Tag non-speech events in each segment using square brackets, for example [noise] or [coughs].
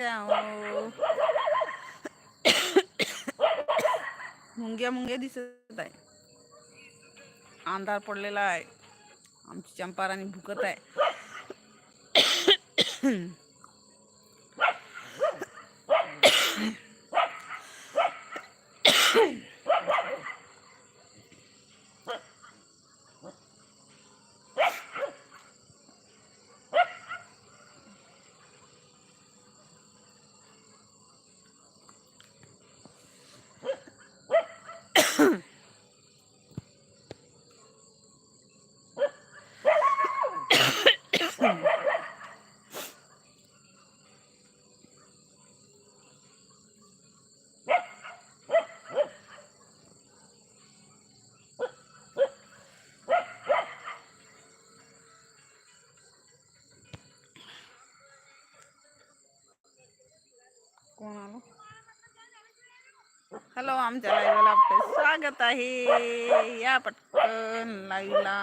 [coughs] मुंग्या मुंग्या दिसत आहे. अंधार पडलेला आहे. आमची चंपाराणी भुकत आहे. कोण आलो? हॅलो आमच्या लाईव्हला आपले स्वागत आहे. या पटकन लाईव्हला.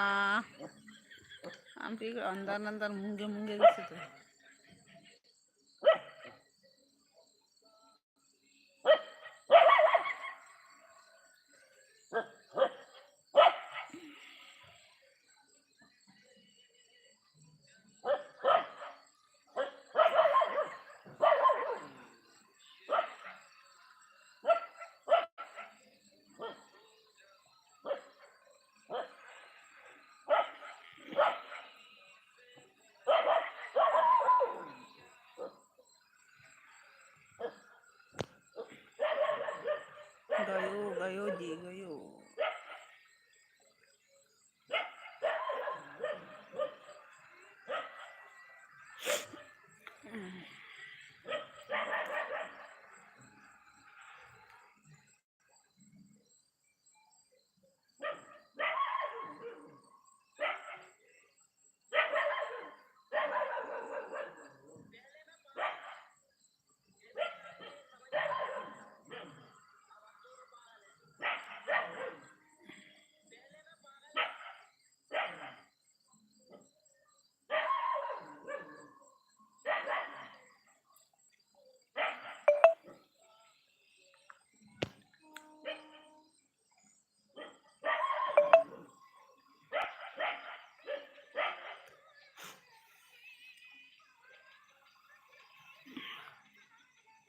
आमच्या इकडे अंधार नंतर मुंगे मुंगे दिसत आहे. Goyo, 几个哟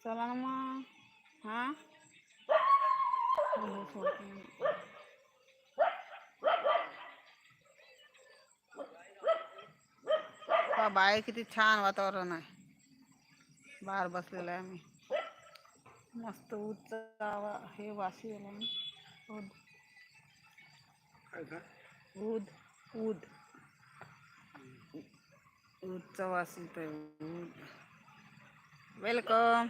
चला ना मग. हां? बाहेर किती छान वातावरण आहे. बाहेर बसलेलं आहे आम्ही मस्त उच्च हे वाशी आला ऊद उद उद उद उदचा वास येत आहे वेलकम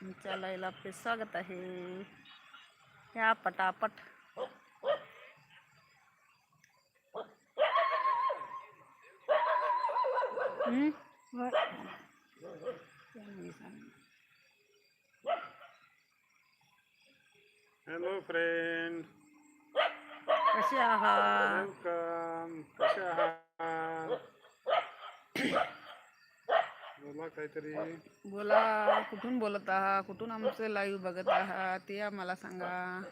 तुमच्या लाईला आपले स्वागत आहे. या पटापट. हॅलो फ्रेंड कसे आहात? वेलकम कसे आहात? बोला काहीतरी. बोला कुठून बोलत आहात? कुठून आमचं लाईव्ह बघत आहात? ते आम्हाला सांगा.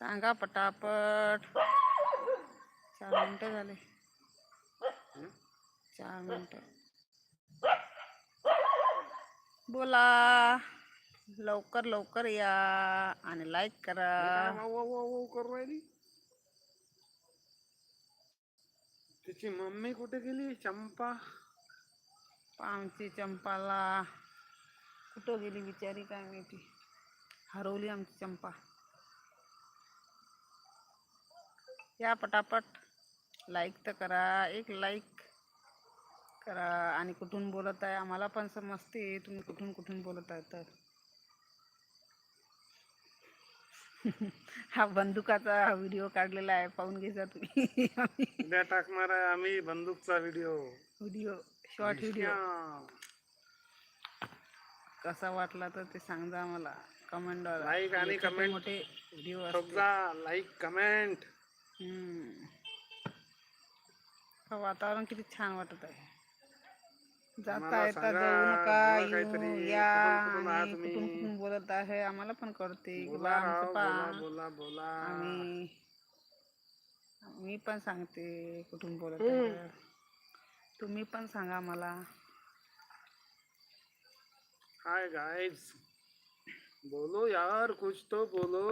सांगा पटापट. चार मिनिटं झाले. चार मिनिटं. बोला. लवकर लवकर या आणि लाईक करा. करू राहिली? तिची मम्मी कुठे गेली? चंपा. आमची चंपाला. कुठं गेली बिचारी काय माहिती? हरवली आमची चंपा. या पटापट. लाईक तर करा. एक लाईक करा. आणि कुठून बोलत आहे? आम्हाला पण समजते. तुम्ही कुठून कुठून बोलत आहे तर. हा बंदुकाचा व्हिडिओ काढलेला आहे. पाहून घ्यायचा तुम्ही. उद्या टाकणार आहे आम्ही बंदूकचा व्हिडिओ व्हिडिओ शॉर्ट व्हिडिओ कसा वाटला तर ते सांगा मला कमेंटवर Like आणि comment. मोठे व्हिडिओ लाईक कमेंट हम्म. वातावरण किती छान वाटत आहे. जाता येता जाऊ नका या कुठून बोलत आहे आम्हाला पण कळते की बोला बा राव, आमचं बोला पा बोला बोला. आणि मी पण सांगते कुठून बोलत. आहे. तुम्ही पण सांगा मला. हाय गाइस बोलो यार कुछ तो बोलो.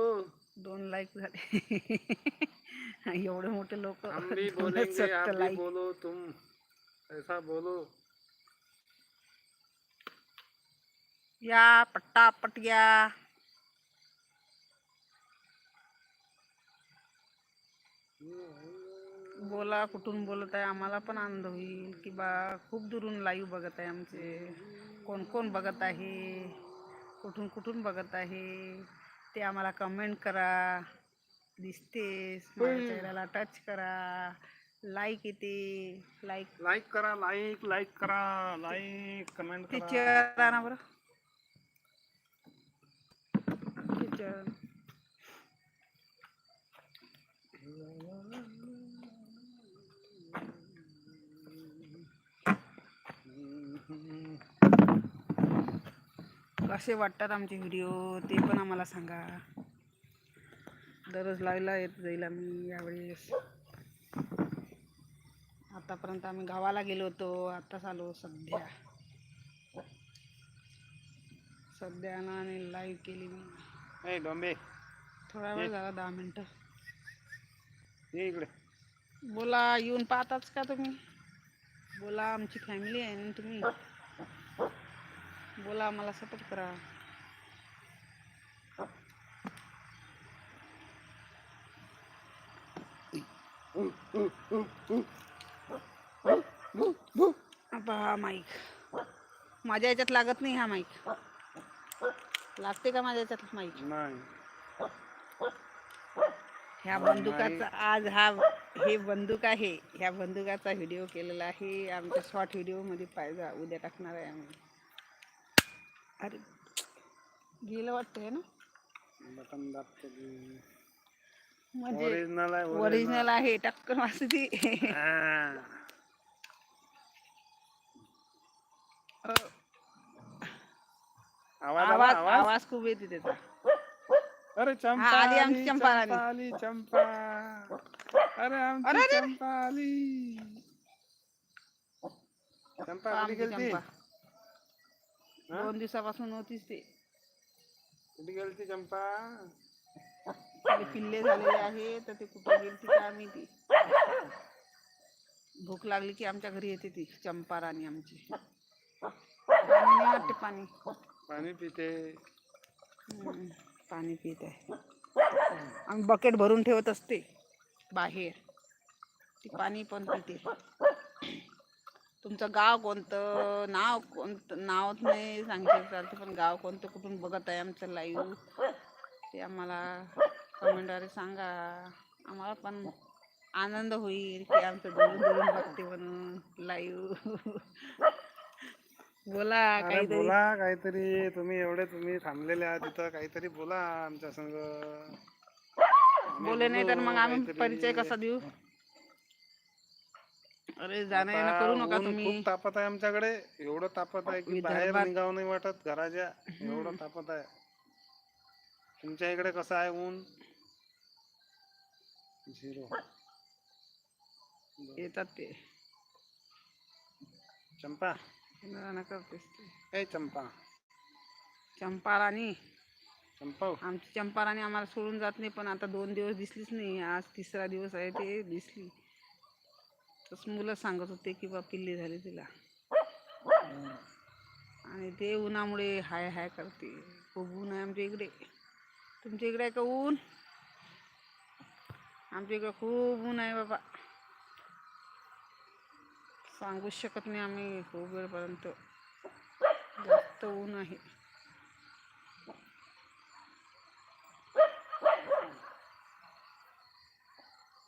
दोन लाईक झाले. [laughs] एवढे मोठे लोक हम भी बोलेंगे आप भी बोलो तुम ऐसा बोलो. या पट्टापट या. बोला कुठून बोलत आहे आम्हाला पण आनंद होईल की बा खूप दुरून लाईव्ह बघत आहे आमचे. कोण कोण बघत आहे? कुठून कुठून बघत आहे? ते आम्हाला कमेंट करा. दिसतेस माझ्या चेहऱ्याला टच करा. लाईक येते. लाईक लाईक करा लाईक लाईक करा लाईक कमेंट ते आणा बरं. ते कसे वाटतात आमचे व्हिडिओ ते पण आम्हाला सांगा. दररोज लाईव्हला येत जाईल आम्ही यावेळेस. आतापर्यंत आम्ही गावाला गेलो होतो आत्ताच आलो सध्या. सध्या ना आणि लाईव्ह केली मी डोंबे. थोडा वेळ झाला दहा मिनटं. ये इकडे. बोला येऊन पाहताच का तुम्ही? बोला आमची फॅमिली आहे ना तुम्ही? बोला मला सपोर्ट करा. आता हा माईक माझ्या याच्यात लागत नाही हा माईक लागते का माझ्या याच्यात माईक ह्या बंदुकाचा आज हा हे बंदूक आहे. ह्या बंदुकाचा व्हिडिओ केलेला आहे. आमच्या शॉर्ट व्हिडिओमध्ये पाहिजे उद्या टाकणार आहे आम्ही. अरे गेलं वाटतंय ना बटन दाबते म्हणजे ओरिजिनल आहे ओरिजिनल आहे टक्कन वाजते हा. आवाज आला, आवाज आवाज आवाज खूप येते त्याचा अरे चंपा हा, आली आमची आली, चंपा चंपा आली चंपा अरे आमची अरे, अरे. चंपा आली चंपा कुठे आमची गेलती चंपा हा? दोन दिवसापासून नव्हतीच ते. कुठे गेलती चंपा? पिल्ले झालेले आहे तर ते कुठं गेलती काय माहिती. भूक लागली की आमच्या घरी येते ती चंपा राणी आमची. पाणी नाही वाटते पाणी. पाणी पिते. हम्म, पाणी पित आहे. आम्ही बकेट भरून ठेवत असते बाहेर. ती पाणी पण पिते. तुमचं गाव कोणतं? नाव कोणतं? नाव नाही सांगितलं चालते पण गाव कोणतं कुठून बघत आहे आमचं लाईव्ह ते आम्हाला कमेंटद्वारे सांगा. आम्हाला पण आनंद होईल की आमचं दुरून दुरून बघते म्हणून लाईव्ह बोला काहीतरी. बोला काहीतरी. तुम्ही एवढे तुम्ही थांबलेले आहात तिथं काहीतरी बोला आमच्या संग. बोले नाही तर मग आम्ही. परिचय कसा देऊ? अरे जाणं येणं करू नका ऊन तुम्ही. खूप तापत आहे आमच्याकडे. एवढं तापत आहे की बाहेर विदर्भात- निघावं नाही वाटत घराच्या. [laughs] एवढं तापत आहे. तुमच्या इकडे कसं आहे ऊन? झिरो. येतात ते. चंपा. जाणं करतेस ते. ए चंपा. चंपा राणी चंपा. आमची चंपा राणी आम्हाला सोडून जात नाही पण आता दोन दिवस दिसलीच नाही. आज तिसरा दिवस आहे ते दिसली. तस मुलं सांगत होते की बा पिल्ली झाली तिला. आणि ते उन्हामुळे हाय हाय करते. खूप ऊन आहे आमच्या इकडे. तुमच्या इकडे आहे का ऊन? आमच्या इकडे खूप ऊन आहे बाबा. सांगूच शकत नाही आम्ही खूप वेळपर्यंत. जास्त ऊन आहे.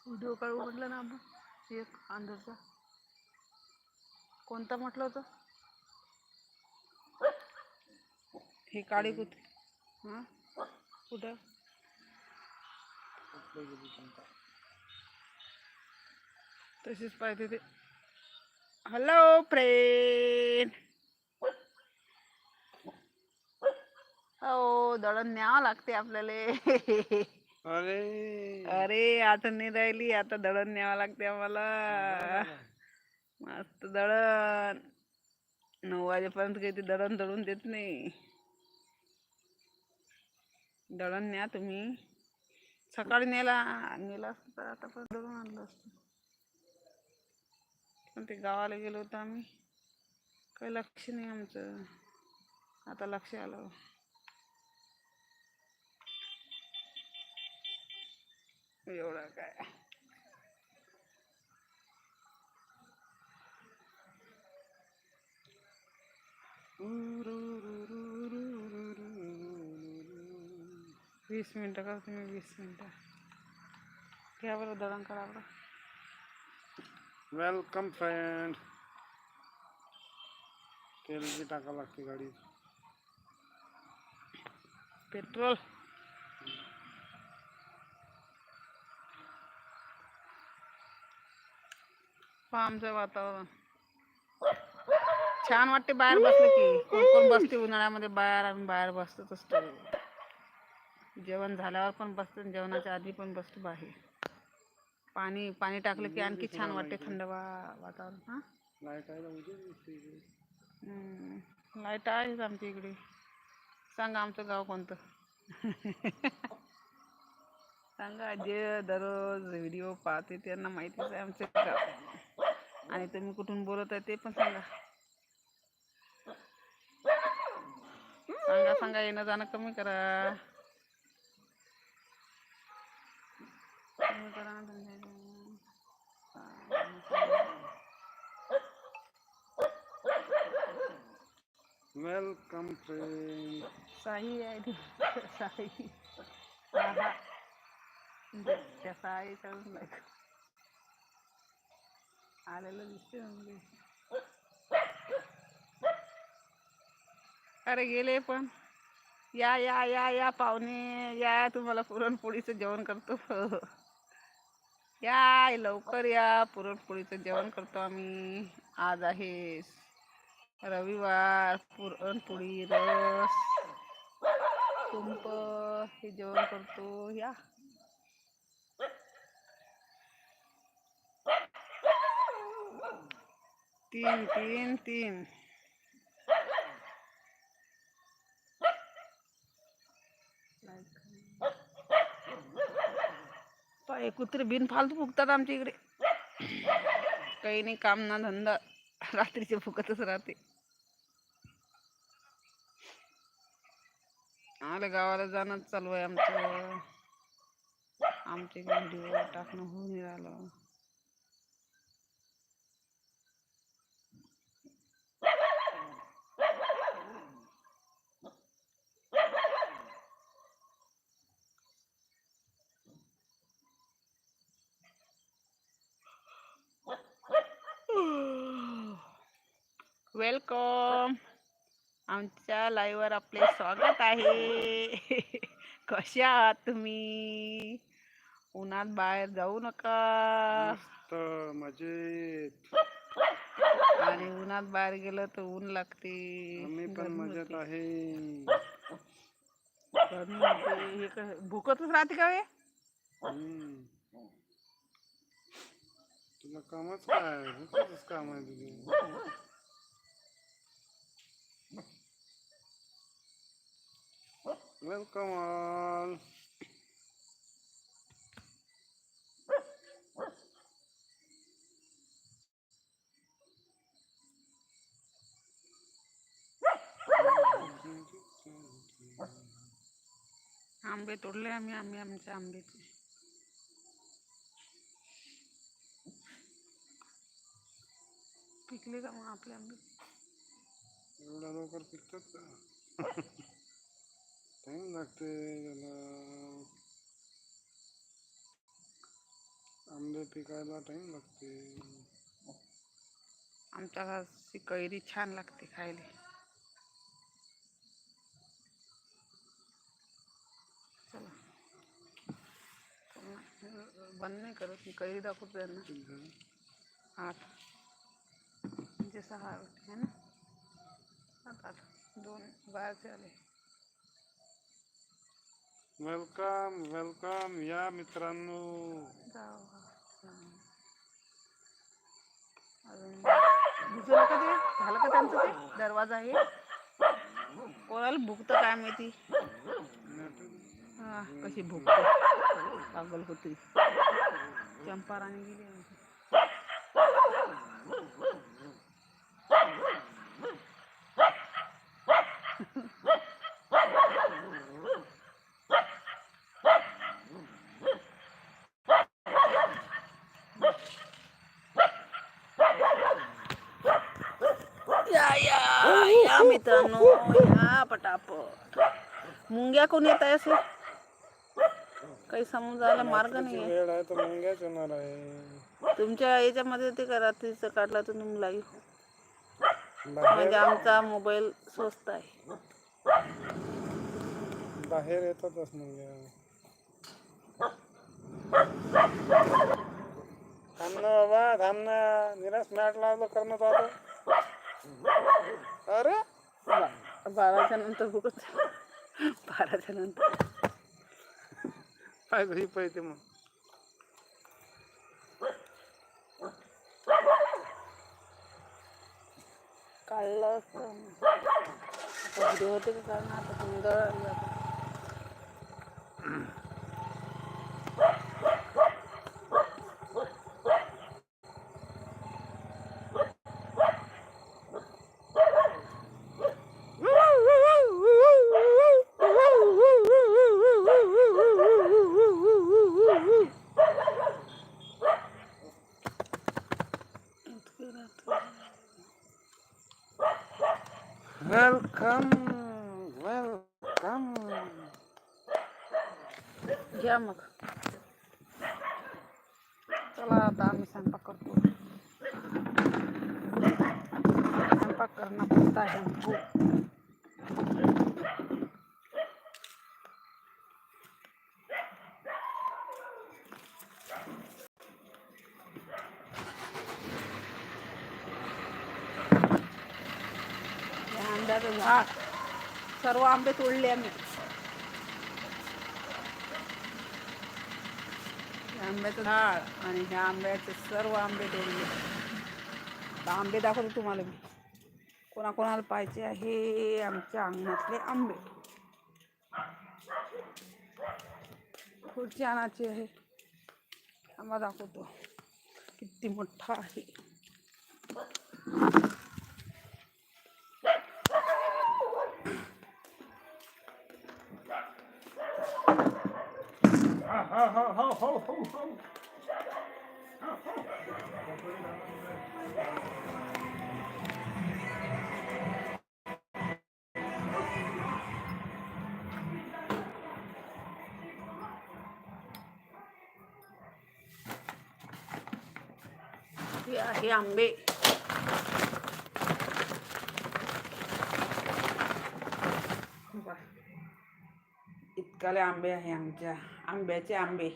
व्हिडिओ काढू म्हटलं ना आपण? एक अंधारचा. कोणता म्हटलं होतं? हे काळी कुठे हां? कुठं? तशीच पाहिजे ते. हॅलो फ्रेंड हो दळण न्यावं लागते आपल्याला. [laughs] अरे! अरे आता नाही राहिली आता दळण न्यावं लागते आम्हाला. मस्त दळण. नऊ वाजेपर्यंत काही ते दळण दळून देत नाही. दळण न्या तुम्ही. सकाळी नेला. नेला असतं तर आता पण दळून आणलं असतं. पण ते गावाला गेलो होतो आम्ही. काही लक्ष नाही आमचं. आता लक्ष आलं. एवढं काय वीस मिनटं का तुम्ही वीस मिनटं. घ्या बरं दळण करा बरं. वेलकम फ्रेंड तेल बी टाका लागते गाडीत? पेट्रोल. आमचं वातावरण. छान वाटते बाहेर बसलं की. कोण कोण बसते उन्हाळ्यामध्ये बाहेर आम्ही बाहेर बसतोच असतो. जेवण झाल्यावर पण बसतो जेवणाच्या आधी पण बसतो बाहेर. पाणी पाणी टाकलं की आणखी छान वाटते थंड वा वातावरण हां. लाइट आहेच आमच्या इकडे. सांगा आमचं गाव कोणतं? [laughs] सांगा जे दररोज व्हिडिओ पाहते त्यांना माहितीच आहे आमचं गाव आणि तुम्ही कुठून बोलत आहे ते पण सांगा. सांगा सांगा येणं जाणं कमी करा. कमी करा ना. वेलकम साई आहे साई. कसा [laughs] त्या साई चढून आलेलं दिसते म्हणजे. अरे गेले पण. या या या या पाहुणे. या तुम्हाला पुरणपोळीचं जेवण करतो. [laughs] या लवकर या. पुरणपोळीचं जेवण करतो आम्ही. आज आहे रविवार. पुरणपोळी रस तुंप हे जेवण करतो. या. तीन तीन तीन पाय कुत्रे बिन फालतू फुकतात आमच्या इकडे काही नाही काम ना धंदा रात्रीचे फुकतच राहते आले गावाला जाणं चालू आहे आमचं आमचे व्हिडिओ टाकणं होऊन नाही राहिलं वेलकम आमच्या लाईव्हवर आपले स्वागत आहे. [laughs] कसे आहात तुम्ही? उन्हात बाहेर जाऊ नका. मजेत. आणि उन्हात बाहेर गेलं तर ऊन लागते. आम्ही पण मजेत. आहे. गरमी होते. हे काय भुकतच राहते का वे हम्म. तुला कामच काय? भूकच काम आहे तुझे. वेलकम ऑल आंबे तोडले आम्ही आम्ही आमच्या आंब्याचे. पिकले का मग आपले आंबे? एवढ्या लवकर पिकतात का? टाइम लागते आंबे पिकायला टाइम लागते आमच्या घरची कैरी छान लागते खायला चला. बंद नाही करत मी कैरी दाखवतो त्यांना. हात सहा आहे ना आठ दोन बाहेरचे आले वेलकम वेलकम या मित्रांनो. भिजवलं का ते झालं का त्यांचं ते दरवाजा आहे कोणाला भुकतं काय माहिती हा, कशी भुकत. पागल होती. चंपाराणी गेली आमची. या या या मित्रांनो या पटापट. मुंग्या कोण येत आहे असे? काही समजायला मार्ग नाही आहे वेळ आहे तर मुंग्याच आहे. तुमच्या याच्यामध्ये ते का रात्रीचं काढला तर तुम्ही बाहेर? म्हणजे आमचा मोबाईल स्वस्त आहे. बाहेर येतातच मुंग्या. थांब ना बाबा थांब ना निराश मॅट लावलं करणं तो आता. अरे! बा- बाराच्या नंतर बघत बाराच्या नंतर काय घरी पाहिजे मग काढलं असतं आता व्हिडिओ होते का काढणार आता सुंदर आली आता. वेलकम वेलकम घ्या मग चला आता आम्ही स्वयंपाक करतो स्वयंपाक करना पड़ता है हमको या आंब्याचं झाड. सर्व आंबे तोडले आम्ही. आंब्याचं झाड आणि ह्या आंब्याचे सर्व आंबे तोडले. आता आंबे दाखवतो तुम्हाला मी. कोणाकोणाला पाहिजे आहे आमच्या अंगणातले आंबे. पुढची आणायची आहे. आंबा दाखवतो. किती मोठा आहे. 呀，还没。इतकाले आंबे आहे आमच्या. आंब्याचे आंबे.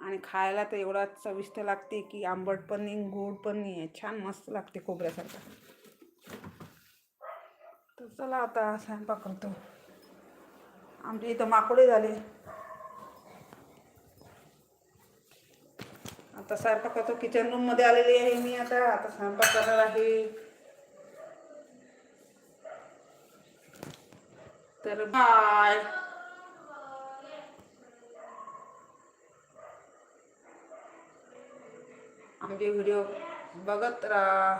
आणि खायला तर एवढा चविष्ट लागते की आंबट पण नाही गोड पण नाही आहे. छान मस्त लागते खोबऱ्यासारखं. तर चला आता स्वयंपाक करतो. आमच्या इथं माकोडे झाले. आता स्वयंपाक करतो. किचन रूममध्ये आलेली आहे मी आता. आता स्वयंपाक करणार आहे. तर बाय आमचे व्हिडिओ बघत राहा.